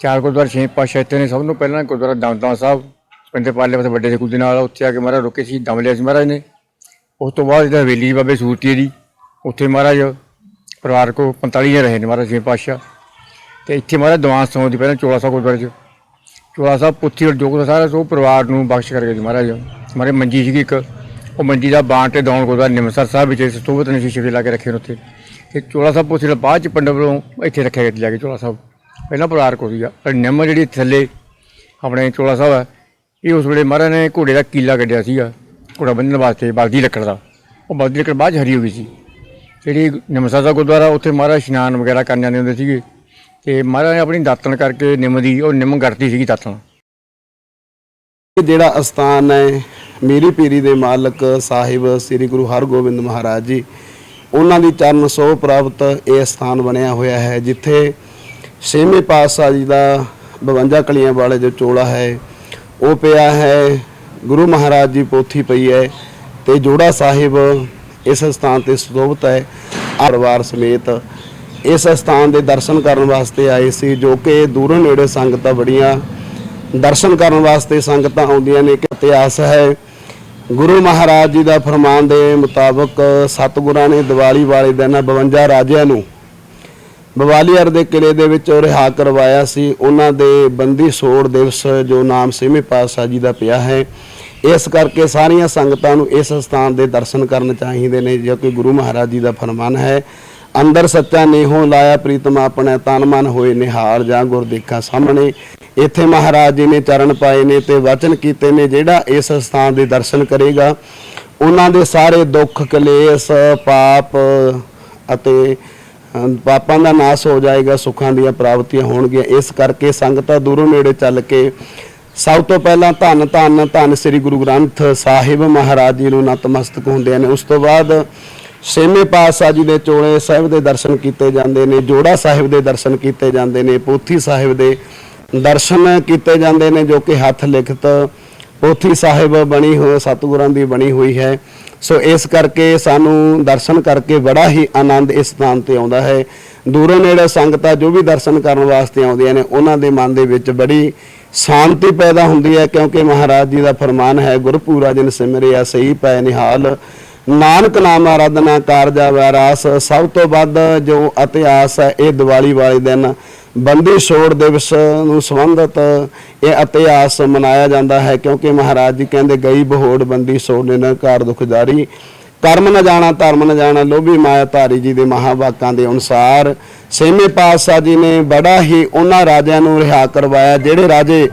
ਚਾਰ ਗੁਰਦੁਆਰੇ ਛੇ ਪਾਤਸ਼ਾਹ ਇੱਥੇ ਨੇ, ਸਭ ਨੂੰ ਪਹਿਲਾਂ ਗੁਰਦੁਆਰਾ ਦਮਦਮਾ ਸਾਹਿਬ, ਪਿੰਡ ਪਾਲੇ ਪਾਸੇ ਵੱਡੇ ਦੇ ਦੇ ਨਾਲ, ਉੱਥੇ ਆ ਕੇ ਮਹਾਰਾਜ ਰੁਕੇ ਸੀ, ਦਮ ਲਿਆ ਸੀ ਮਹਾਰਾਜ ਨੇ। ਉਸ ਤੋਂ ਬਾਅਦ ਜਿਹੜਾ ਹਵੇਲੀ ਬਾਬੇ ਸੂਰਤੀ ਦੀ, ਉੱਥੇ ਮਹਾਰਾਜ ਪਰਿਵਾਰ ਕੋ 45 ਦਿਨ ਰਹੇ ਨੇ ਮਹਾਰਾਜ ਛੇ ਪਾਤਸ਼ਾਹ। ਤੇ ਇੱਥੇ ਮਹਾਰਾਜ ਦਵਾਂਸ ਸੌਂ ਦੀ ਪਹਿਲਾਂ ਚੋਲਾ ਸਾਹਿਬ ਗੁਰਦੁਆਰੇ 'ਚ। ਚੋਲਾ ਸਾਹਿਬ ਪੁੱਥੀ ਔਰ ਜੋਗ ਦਾ ਸਾਰਾ ਸੋ ਪਰਿਵਾਰ ਨੂੰ ਬਖਸ਼ ਕਰਕੇ ਜੀ ਮਹਾਰਾਜ। ਮਾਰੇ ਮੰਜੀ ਸੀਗੀ ਇੱਕ, ਉਹ ਮੰਜੀ ਦਾ ਬਾਣ ਤੇ ਦੌਣ ਗੁਰਦੁਆਰਾ ਨਿਮਸਰ ਸਾਹਿਬ ਵਿੱਚ ਸਤੂਬਤ ਨੇ ਸ਼ੀਸ਼ੇ ਲਾ ਕੇ ਰੱਖੇ ਨੇ ਉੱਥੇ। ਤੇ ਚੋਲਾ ਸਾਹਿਬ ਪੁੱਥੀ ਦਾ ਬਾਅਦ ਚ ਪਿੰਡ ਵੱਲੋਂ ਇੱਥੇ ਰੱਖਿਆ ਗਿਆ ਜਾ ਕੇ ਚੋਲਾ ਸਾਹਿਬ। ਪਹਿਲਾਂ ਪਰਿਵਾਰ ਕੋ ਸੀਗਾ, ਪਰ ਨਿੰਮ ਜਿਹੜੀ ਥੱਲੇ, ਆਪਣੇ ਚੋਲਾ ਸਾਹਿਬ ਹੈ ਇਹ ਉਸ ਵੇਲੇ ਮਹਾਰਾਜ ਨੇ ਘੋੜੇ ਦਾ ਕੀਲਾ ਕੱਢਿਆ ਸੀਗਾ, ਘੋੜਾ ਬੰਨ੍ਹਣ ਵਾਸਤੇ ਬਲਦੀ ਲੱਕੜ ਦਾ। ਉਹ ਬਲਦੀ ਲੱਕੜ ਬਾਅਦ 'ਚ ਹਰੀ ਹੋ ਗਈ ਸੀ। ਜਿਹੜੀ ਨਿਮਸਰ ਦਾ ਗੁਰਦੁਆਰਾ, ਉੱਥੇ ਮਹਾਰਾਜ ਇਸ਼ਨਾਨ ਵਗੈਰਾ ਕਰਨ ਜਾਂਦੇ ਹੁੰਦੇ ਸੀਗੇ। ਤੇ ਮਹਾਰਾਜ ਨੇ ਆਪਣੀ ਦਾਤਣ ਕਰਕੇ ਨਿੰਮ ਦੀ, ਉਹ ਨਿੰਮ ਗੜਤੀ ਸੀਗੀ ਦਾਤਣ। ਇਹ ਜਿਹੜਾ ਅਸਥਾਨ ਹੈ, ਮੀਰੀ ਪੀਰੀ ਦੇ ਮਾਲਕ ਸਾਹਿਬ ਸ੍ਰੀ ਗੁਰੂ ਹਰਗੋਬਿੰਦ ਮਹਾਰਾਜ ਜੀ, ਉਹਨਾਂ ਦੀ ਚਰਨ ਸੋਹ ਪ੍ਰਾਪਤ ਇਹ ਸਥਾਨ ਬਣਿਆ ਹੋਇਆ ਹੈ, ਜਿੱਥੇ ਛੇਵੇਂ ਪਾਤਸ਼ਾਹ ਜੀ ਦਾ 52 ਕਲੀਆਂ ਵਾਲੇ ਜੋ ਚੋਲਾ ਹੈ, ਉਹ ਪਿਆ ਹੈ, ਗੁਰੂ ਮਹਾਰਾਜ ਜੀ ਪੋਥੀ ਪਈ ਹੈ ਤੇ ਜੋੜਾ ਸਾਹਿਬ ਇਸ ਸਥਾਨ ਤੇ ਸੁਸ਼ੋਭਿਤ ਹੈ। ਆਹ ਪਰਿਵਾਰ ਸਮੇਤ ਇਸ ਸਥਾਨ ਦੇ ਦਰਸ਼ਨ ਕਰਨ ਵਾਸਤੇ ਆਏ ਸੀ, ਜੋ ਕਿ ਦੂਰੋਂ ਨੇੜੇ ਸੰਗਤਾਂ ਬੜੀਆਂ, ਦਰਸ਼ਨ ਕਰਨ ਵਾਸਤੇ ਸੰਗਤਾਂ ਆਉਂਦੀਆਂ ਨੇ, ਇੱਕ ਇਤਿਹਾਸ ਹੈ। ਗੁਰੂ ਮਹਾਰਾਜ ਜੀ ਦਾ ਫਰਮਾਨ ਦੇ ਮੁਤਾਬਕ ਸਤਿਗੁਰਾਂ ਨੇ ਦੀਵਾਲੀ ਵਾਲੇ ਦਿਨ 52 ਰਾਜਿਆਂ ਨੂੰ ਬਵਾਲੀਅਰ ਦੇ ਕਿਲੇ ਦੇ ਵਿੱਚ ਰਿਹਾ ਕਰਵਾਇਆ ਸੀ। ਉਹਨਾਂ ਦੇ ਬੰਦੀ ਛੋੜ ਦਿਵਸ ਜੋ ਨਾਮ ਛੇਵੇਂ ਪਾਤਸ਼ਾਹ ਜੀ ਦਾ ਪਿਆ ਹੈ। ਇਸ ਕਰਕੇ ਸਾਰੀਆਂ ਸੰਗਤਾਂ ਨੂੰ ਇਸ ਸਥਾਨ ਦੇ ਦਰਸ਼ਨ ਕਰਨ ਚਾਹੀਦੇ ਨੇ, ਜੋ ਕਿ ਗੁਰੂ ਮਹਾਰਾਜ ਜੀ ਦਾ ਫਰਮਾਨ ਹੈ। ਅੰਦਰ ਸੱਚਾ ਨੇਹੋਂ ਲਾਇਆ ਪ੍ਰੀਤਮ ਆਪਣੇ ਤਨ ਮਨ ਹੋਏ ਨਿਹਾਲ ਜਾਂ ਗੁਰਦੇਖਾ ਸਾਹਮਣੇ। ਇੱਥੇ ਮਹਾਰਾਜ ਜੀ ਨੇ ਚਰਨ ਪਾਏ ਨੇ ਤੇ ਵਚਨ ਕੀਤੇ ਨੇ, ਜਿਹੜਾ ਇਸ ਸਥਾਨ ਦੇ ਦਰਸ਼ਨ ਕਰੇਗਾ, ਉਹਨਾਂ ਦੇ ਸਾਰੇ ਦੁੱਖ, ਕਲੇਸ਼, ਪਾਪ ਅਤੇ ਪਾਪਾਂ ਦਾ ਨਾਸ ਹੋ ਜਾਏਗਾ, ਸੁੱਖਾਂ ਦੀਆਂ ਪ੍ਰਾਪਤੀਆਂ ਹੋਣਗੀਆਂ। ਇਸ ਕਰਕੇ ਸੰਗਤਾਂ ਦੂਰੋਂ ਨੇੜੇ ਚੱਲ ਕੇ ਸਭ ਤੋਂ ਪਹਿਲਾਂ ਧੰਨ ਧੰਨ ਧੰਨ ਸ੍ਰੀ ਗੁਰੂ ਗ੍ਰੰਥ ਸਾਹਿਬ ਮਹਾਰਾਜ ਜੀ ਨੂੰ ਨਤਮਸਤਕ ਹੁੰਦੇ ਨੇ ਉਸ ਤੋਂ ਬਾਅਦ ਛੇਵੇਂ ਪਾਤਸ਼ਾਹ ਜੀ ਦੇ ਚੋਲੇ ਸਾਹਿਬ ਦੇ ਦਰਸ਼ਨ ਕੀਤੇ ਜਾਂਦੇ ਨੇ, ਜੋੜਾ ਸਾਹਿਬ ਦੇ ਦਰਸ਼ਨ ਕੀਤੇ ਜਾਂਦੇ ਨੇ, ਪੋਥੀ ਸਾਹਿਬ ਦੇ ਦਰਸ਼ਨ ਕੀਤੇ ਜਾਂਦੇ ਨੇ, ਜੋ ਕਿ ਹੱਥ ਲਿਖਤ ਪੋਥੀ ਸਾਹਿਬ ਬਣੀ ਹੋਈ, ਸਤਿਗੁਰਾਂ ਦੀ ਬਣੀ ਹੋਈ ਹੈ। ਸੋ ਇਸ ਕਰਕੇ ਸਾਨੂੰ ਦਰਸ਼ਨ ਕਰਕੇ ਬੜਾ ਹੀ ਆਨੰਦ ਇਸ ਸਥਾਨ ਤੇ ਆਉਂਦਾ ਹੈ। ਦੂਰੋਂ ਨੇੜੇ ਸੰਗਤਾਂ ਜੋ ਵੀ ਦਰਸ਼ਨ ਕਰਨ ਵਾਸਤੇ ਆਉਂਦੀਆਂ ਨੇ, ਉਹਨਾਂ ਦੇ ਮਨ ਦੇ ਵਿੱਚ ਬੜੀ ਸ਼ਾਂਤੀ ਪੈਦਾ ਹੁੰਦੀ ਹੈ, ਕਿਉਂਕਿ ਮਹਾਰਾਜ ਜੀ ਦਾ ਫਰਮਾਨ ਹੈ, ਗੁਰਪੂਰਾ ਜਿਨ ਸਿਮਰਿਆ, ਸਹੀ ਪੈ ਨਿਹਾਲ। ਨਾਨਕ ਨਾਮ ਆਰਾਧਨਾ, ਕਾਰਜਾ ਵੈਰਾਸ ਸਭ ਤੋਂ ਵੱਧ ਜੋ ਇਤਿਹਾਸ ਹੈ, ਇਹ ਦੀਵਾਲੀ ਵਾਲੇ ਦਿਨ ਬੰਦੀ ਛੋੜ ਦਿਵਸ ਨੂੰ ਸੰਬੰਧਿਤ ਇਹ ਇਤਿਹਾਸ ਮਨਾਇਆ ਜਾਂਦਾ ਹੈ, ਕਿਉਂਕਿ ਮਹਾਰਾਜ ਜੀ ਕਹਿੰਦੇ ਗਈ ਬਹੋੜ ਬੰਦੀ ਛੋੜ ਨੇ ਨਕਾਰ ਦੁਖ ਕਰਮ ਨਾ ਜਾਣਾ, ਧਰਮ ਨਾ ਜਾਣਾ, ਲੋਭੀ ਮਾਇਆ ਧਾਰੀ ਜੀ ਦੇ ਮਹਾਵਾਕਾਂ ਦੇ ਅਨੁਸਾਰ ਛੇਵੇਂ ਪਾਤਸ਼ਾਹ ਜੀ ਨੇ ਬੜਾ ਹੀ ਉਹਨਾਂ ਰਾਜਿਆਂ ਨੂੰ ਰਿਹਾ ਕਰਵਾਇਆ, ਜਿਹੜੇ ਰਾਜੇ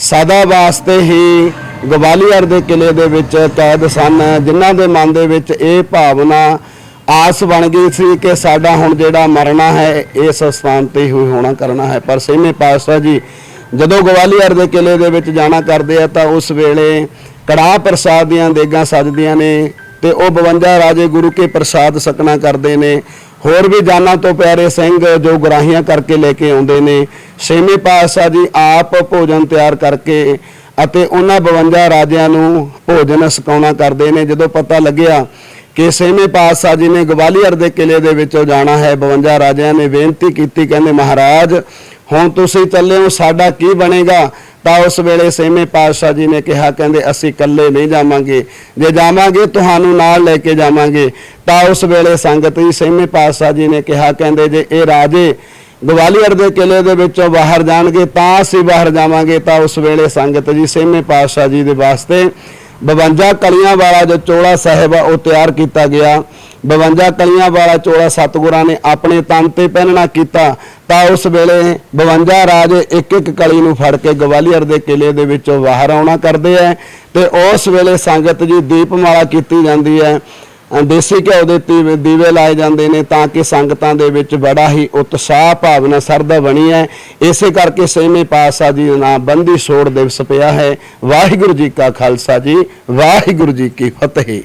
ਸਦਾ ਵਾਸਤੇ ਹੀ ਗਵਾਲੀਅਰ ਦੇ ਕਿਲੇ ਦੇ ਵਿੱਚ ਕੈਦ ਸਨ, ਜਿਨ੍ਹਾਂ ਦੇ ਮਨ ਦੇ ਵਿੱਚ ਇਹ ਭਾਵਨਾ ਆਸ ਬਣ ਗਈ ਸੀ ਕਿ ਸਾਡਾ ਹੁਣ ਜਿਹੜਾ ਮਰਨਾ ਹੈ, ਇਸ ਸਥਾਨ ਤੇ ਹੀ ਹੋਣਾ ਕਰਨਾ ਹੈ। ਪਰ ਛੇਵੇਂ ਪਾਤਸ਼ਾਹ ਜੀ, ਜਦੋਂ ਗਵਾਲੀਅਰ ਦੇ ਕਿਲੇ ਦੇ ਵਿੱਚ ਜਾਣਾ ਕਰਦੇ ਆ, ਤਾਂ ਉਸ ਵੇਲੇ ਕੜਾਹ ਪ੍ਰਸਾਦ ਦੀਆਂ ਦੇਗਾਂ ਸਜਦੀਆਂ ਨੇ ਤੇ ਉਹ 52 ਰਾਜੇ ਗੁਰੂ ਕੇ ਪ੍ਰਸਾਦ ਸਕਣਾ ਕਰਦੇ ਨੇ। ਹੋਰ ਵੀ ਜਾਨਾਂ ਤੋਂ ਪਿਆਰੇ ਸਿੰਘ ਜੋ ਗਰਾਹੀਆਂ ਕਰਕੇ ਲੈ ਕੇ ਆਉਂਦੇ ਨੇ। ਛੇਵੇਂ ਪਾਤਸ਼ਾਹ ਜੀ ਆਪ ਭੋਜਨ ਤਿਆਰ ਕਰਕੇ ਅਤੇ ਉਹਨਾਂ 52 ਰਾਜਿਆਂ ਨੂੰ ਭੋਜਨ ਛਕਾਉਣਾ ਕਰਦੇ ਨੇ। ਜਦੋਂ ਪਤਾ ਲੱਗਿਆ ਕਿ ਸੇਵੇਂ ਪਾਤਸ਼ਾਹ ਜੀ ਨੇ ਗਵਾਲੀਅਰ ਦੇ ਕਿਲੇ ਦੇ ਵਿੱਚੋਂ ਜਾਣਾ ਹੈ। 52 ਰਾਜਿਆਂ ਨੇ ਬੇਨਤੀ ਕੀਤੀ, ਕਹਿੰਦੇ, ਮਹਾਰਾਜ, ਹੁਣ ਤੁਸੀਂ ਚੱਲੇ ਹੋ, ਸਾਡਾ ਕੀ ਬਣੇਗਾ? ਤਾਂ ਉਸ ਵੇਲੇ ਸੇਵੇਂ ਪਾਤਸ਼ਾਹ ਜੀ ਨੇ ਕਿਹਾ, ਕਹਿੰਦੇ, ਅਸੀਂ ਇਕੱਲੇ ਨਹੀਂ ਜਾਵਾਂਗੇ। ਜੇ ਜਾਵਾਂਗੇ, ਤੁਹਾਨੂੰ ਨਾਲ ਲੈ ਕੇ ਜਾਵਾਂਗੇ। ਤਾਂ ਉਸ ਵੇਲੇ ਸੰਗਤ ਜੀ ਸੇਵੇਂ ਪਾਤਸ਼ਾਹ ਜੀ ਨੇ ਕਿਹਾ, ਕਹਿੰਦੇ, ਜੇ ਇਹ ਰਾਜੇ ਗਵਾਲੀਅਰ ਦੇ ਕਿਲੇ ਦੇ ਵਿੱਚੋਂ ਬਾਹਰ ਜਾਣਗੇ, ਤਾਂ ਅਸੀਂ ਬਾਹਰ ਜਾਵਾਂਗੇ। ਤਾਂ ਉਸ ਵੇਲੇ ਸੰਗਤ ਜੀ ਸੇਵੇਂ ਪਾਤਸ਼ਾਹ ਜੀ ਦੇ ਵਾਸਤੇ 52 ਕਲੀਆਂ ਵਾਲਾ ਜੋ ਚੋਲਾ ਸਾਹਿਬ ਆ, ਉਹ ਤਿਆਰ ਕੀਤਾ ਗਿਆ। 52 ਕਲੀਆਂ ਵਾਲਾ ਚੋਲਾ ਸਤਿਗੁਰਾਂ ਨੇ ਆਪਣੇ ਤਨ ਤੇ ਪਹਿਨਣਾ ਕੀਤਾ। ਤਾਂ ਉਸ ਵੇਲੇ 52 ਰਾਜੇ ਇੱਕ ਇੱਕ ਕਲੀ ਨੂੰ ਫੜ ਕੇ ਗਵਾਲੀਅਰ ਦੇ ਕਿਲੇ ਦੇ ਵਿੱਚੋਂ ਬਾਹਰ ਆਉਣਾ ਕਰਦੇ ਐ ਤੇ ਉਸ ਵੇਲੇ ਸੰਗਤ ਜੀ ਦੀਪਮਾਲਾ ਕੀਤੀ ਜਾਂਦੀ ਹੈ। ਦੇਸੀ ਘਿਓ ਦੇ ਦੀਵੇ ਦੀਵੇ ਲਾਏ ਜਾਂਦੇ ਨੇ ਤਾਂ ਕਿ ਸੰਗਤਾਂ ਦੇ ਵਿੱਚ ਬੜਾ ਹੀ ਉਤਸ਼ਾਹ ਭਾਵਨਾ ਸਰਦਾ ਬਣੀ ਹੈ। ਇਸੇ ਕਰਕੇ ਛੇਵੇਂ ਪਾਤਸ਼ਾਹ ਜੀ ਦਾ ਨਾਮ ਬੰਦੀ ਛੋੜ ਦਿਵਸ ਪਿਆ ਹੈ। ਵਾਹਿਗੁਰੂ ਜੀ ਕਾ ਖਾਲਸਾ ਜੀ, ਵਾਹਿਗੁਰੂ ਜੀ ਕੀ ਫਤਿਹ।